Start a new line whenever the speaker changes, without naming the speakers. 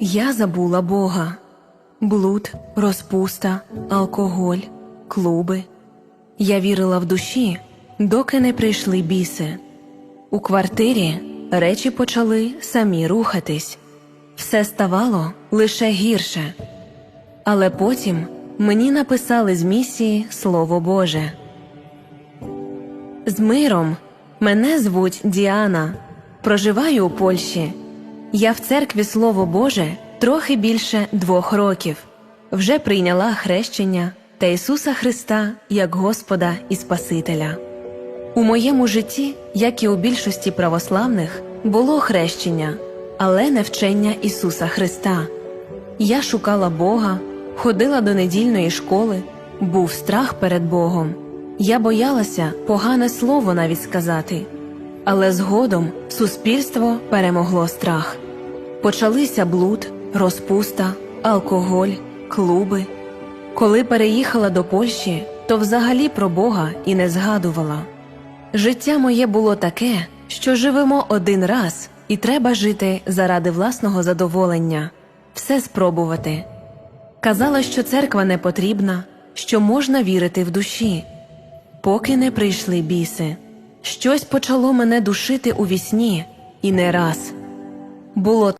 Я забула Бога. Блуд, розпуста, алкоголь, клуби. Я вірила в душі, доки не прийшли біси. У квартирі речі почали самі рухатись. Все ставало лише гірше. Але потім мені написали з місії Слово Боже. З миром мене звуть Діана. Проживаю у Польщі. Я в церкві Слово Боже трохи більше двох років. Вже прийняла хрещення та Ісуса Христа як Господа і Спасителя. У моєму житті, як і у більшості православних, було хрещення, але не вчення Ісуса Христа. Я шукала Бога, ходила до недільної школи, був страх перед Богом. Я боялася погане слово навіть сказати. Але згодом суспільство перемогло страх. Почалися блуд, розпуста, алкоголь, клуби. Коли переїхала до Польщі, то взагалі про Бога і не згадувала. Життя моє було таке, що живемо один раз, і треба жити заради власного задоволення, все спробувати. Казала, що церква не потрібна, що можна вірити в душі, поки не прийшли біси. Щось почало мене душити у вісні, і не раз. Було